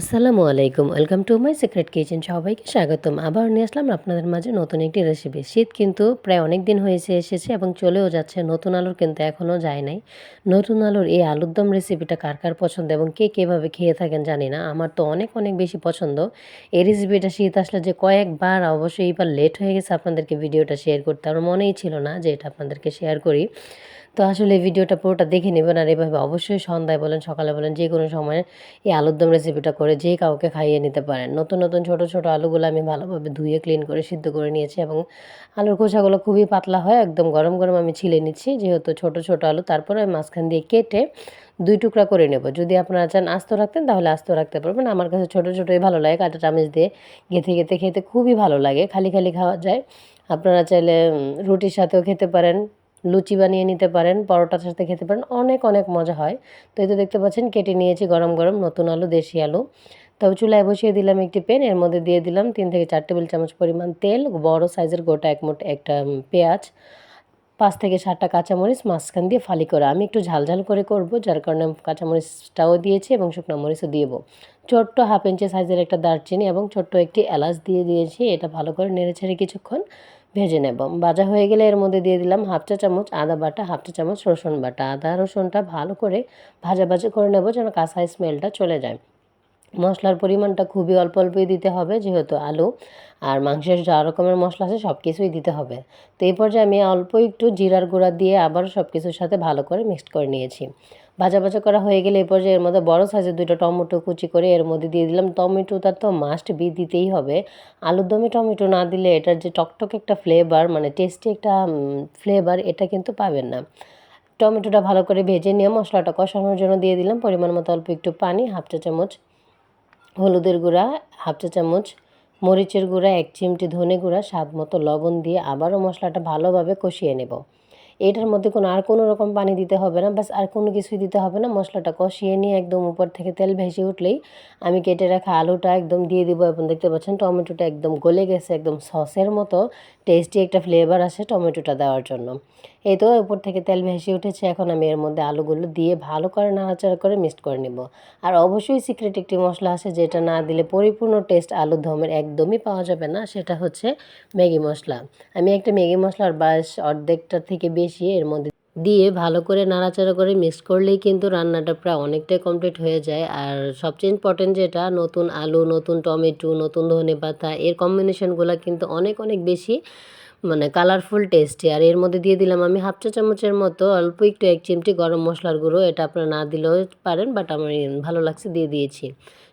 আসসালামু আলাইকুম। Welcome to my secret kitchen সবাইকে স্বাগতম। আবার নিয়ে আসলাম আপনাদের মাঝে নতুন একটি রেসিপি শীত কিন্তু প্রায় অনেক দিন হয়েছে, এসেছে এবং চলেও যাচ্ছে। নতুন আলুর কিন্তু এখনও যায় নাই। নতুন আলুর এই আলুর দম রেসিপিটা কার কার পছন্দ এবং কে কীভাবে খেয়ে থাকেন জানি না। আমার তো অনেক অনেক বেশি পছন্দ। এই রেসিপিটা শীত আসলে যে কয়েকবার, অবশ্যই এইবার লেট হয়ে গেছে আপনাদেরকে ভিডিওটা শেয়ার করতে। আমার মনেই ছিল না যে এটা আপনাদেরকে শেয়ার করি। তো আসলে ভিডিওটা পুরোটা দেখে নেবেন আর এভাবে অবশ্যই সন্ধ্যায় বলেন, সকালে বলেন, যে কোনো সময় এই আলুর দম রেসিপিটা করে যে কাউকে খাইয়ে নিতে পারেন। নতুন নতুন, ছোট ছোট আলুগুলো আমি ভালোভাবে ধুয়ে ক্লিন করে সিদ্ধ করে নিয়েছি এবং আলুর খোসাগুলো খুবই পাতলা হয়, একদম গরম গরম আমি ছিলে নিচ্ছি। যেহেতু ছোট ছোট আলু, তারপরে মাঝখান দিয়ে কেটে দুই টুকরা করে নেব। যদি আপনারা চান আস্ত রাখতেন, তাহলে আস্ত রাখতে পারবেন। আমার কাছে ছোটো, ছোটোই ভালো লাগে, কাঁটা চামচ দিয়ে গেঁথে গেঁথে খেতে খুবই ভালো লাগে, খালি খালি খাওয়া যায়। আপনারা চাইলে রুটির সাথেও খেতে পারেন। লুচি বানিয়ে নিতে পারেন, পরোটার সাথে খেতে পারেন, অনেক অনেক মজা হয়। তো এই তো দেখতে পাচ্ছেন, কেটে নিয়েছি গরম গরম নতুন আলু, দেশি আলু। তবে চুলায় বসিয়ে দিলাম একটি পেন এর মধ্যে দিয়ে দিলাম তিন থেকে চার টেবিল চামচ পরিমাণ তেল, বড় সাইজের গোটা এক মোট একটা পেঁয়াজ, পাঁচ থেকে সাতটা কাঁচামরিচ মাঝখান দিয়ে ফালি করে। আমি একটু ঝালঝাল করে করব, যার কারণে কাঁচামরিচটাও দিয়েছি এবং শুকনো মরিচও দিয়েব ছোট্ট হাফ ইঞ্চি সাইজের একটা দারচিনি এবং ছোট্ট একটি এলাচ দিয়ে দিয়েছি, এটা ভালো করে নেড়ে ছেড়ে কিছুক্ষণ। ভেজে নেব। ভাজা হয়ে গেলে এর মধ্যে দিয়ে দিলাম হাফ চা চামচ আদা বাটা, হাফ চা চামচ রসুন বাটা। আদা রসুনটা ভালো করে ভাজা ভাজা করে নেব যেন কাঁচা স্মেলটা চলে যায়। মশলার পরিমাণটা খুবই অল্প অল্পই দিতে হবে যেহেতু আলু আর মাংসের যা রকমের মশলা আছে সব কিছুই দিতে হবে। তো এই পর্যায়ে আমি অল্প একটু জিরার গুঁড়া দিয়ে আবার সব কিছুর সাথে ভালো করে মিক্সড করে নিয়েছি। ভাজা ভাজা করা হয়ে গেলে এই পর্যায়ে এর মধ্যে বড় সাইজের দুটো টমেটো কুচি করে এর মধ্যে দিয়ে দিলাম। টমেটোটা তো মাস্ট বি দিতেই হবে। আলুর দমে টমেটো না দিলে এটার যে টকটক একটা ফ্লেভার মানে টেস্টি একটা ফ্লেভার এটা কিন্তু পাবেন না। টমেটোটা ভালো করে ভেজে নিয়ে মশলাটা কষানোর জন্য দিয়ে দিলাম। পরিমাণ মতো অল্প একটু পানি, হাফ চা চামচ হলুদের গুঁড়া, হাফ চা চামচ মরিচের গুঁড়া, এক চিমটি ধনে গুঁড়া, স্বাদ মতো লবণ দিয়ে আবারও মশলাটা ভালোভাবে কষিয়ে নেব। এটার মধ্যে কোনো আর কোনো রকম পানি দিতে হবে না বাস আর কোনো কিছুই দিতে হবে না। মশলাটা কষিয়ে নিয়ে একদম উপর থেকে তেল ভেসে উঠলেই আমি কেটে রাখা আলুটা একদম দিয়ে দিব এবং দেখতে পাচ্ছেন টমেটোটা একদম গলে গেছে, একদম সসের মতো টেস্টি একটা ফ্লেভার আসে টমেটোটা দেওয়ার জন্য। এই তো উপর থেকে তেল ভেসে উঠেছে, এখন আমি এর মধ্যে আলুগুলো দিয়ে ভালো করে নাড়াচাড়া করে মিক্সড করে নেব। আর অবশ্যই সিক্রেট একটি মশলা আছে যেটা না দিলে পরিপূর্ণ টেস্ট আলুর দমের একদমই পাওয়া যাবে না, সেটা হচ্ছে ম্যাগি মশলা। আমি একটা ম্যাগি মশলার বাস অর্ধেকটা থেকে বেশি এর মধ্যে দিয়ে ভালো করে নাড়াচাড়া করে মিক্স করলেই কিন্তু রান্নাটা প্রায় অনেকটাই কমপ্লিট হয়ে যায়। আর সবচেয়ে ইম্পর্টেন্ট যেটা, নতুন আলু, নতুন টমেটো, নতুন ধনে পাতা, এর কম্বিনেশনগুলো কিন্তু অনেক অনেক বেশি মানে কালারফুল টেস্টি আর এর মধ্যে দিয়ে দিলাম আমি হাফ চা চামচের মতো অল্প একটু এক চিমটি গরম মশলার গুঁড়ো। এটা আপনারা না দিলেও পারেন বাট আমার ভালো লাগছে দিয়ে দিয়েছি।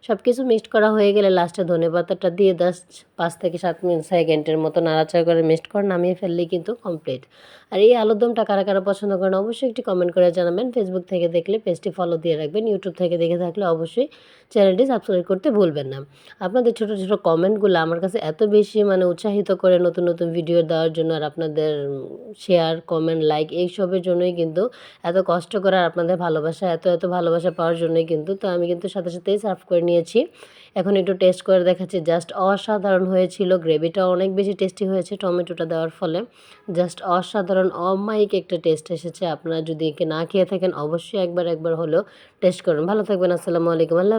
সব কিছু মিক্সড করা হয়ে গেলে লাস্টে ধনে পাতাটা দিয়ে দশ পাঁচ থেকে সাত মিনিট সেকেন্ডের মতো নাড়াচাড়া করে মিক্সড করে নামিয়ে ফেললেই কিন্তু কমপ্লিট আর এই আলুর দমটা কারা কারা পছন্দ করেন অবশ্যই একটি কমেন্ট করে জানাবেন। ফেসবুক থেকে দেখলে পেজটি ফলো দিয়ে রাখবেন। ইউটিউব থেকে দেখে থাকলে অবশ্যই চ্যানেলটি সাবস্ক্রাইব করতে ভুলবেন না। আপনাদের ছোটো ছোটো কমেন্টগুলো আমার কাছে এত বেশি মানে উৎসাহিত করে নতুন নতুন ভিডিও দেওয়ার জন্য আর আপনাদের শেয়ার কমেন্ট লাইক এইসবের জন্যই কিন্তু এত কষ্ট করার আপনাদের ভালোবাসা, এত এত ভালোবাসা পাওয়ার জন্যই কিন্তু তো আমি কিন্তু সাথে সাথেই সার্ভ করে নিয়েছি। এখন একটু টেস্ট করে দেখাচ্ছি। জাস্ট অসাধারণ হয়েছিল। গ্রেভিটা অনেক বেশি টেস্টি হয়েছে। টমেটোটা দেওয়ার ফলে। জাস্ট অসাধারণ অমাইক একটা টেস্ট এসেছে। আপনারা যদি একে না খেয়ে থাকেন, অবশ্যই একবার একবার হলেও টেস্ট করুন। ভালো থাকবেন। আসসালামু আলাইকুম। আল্লাহ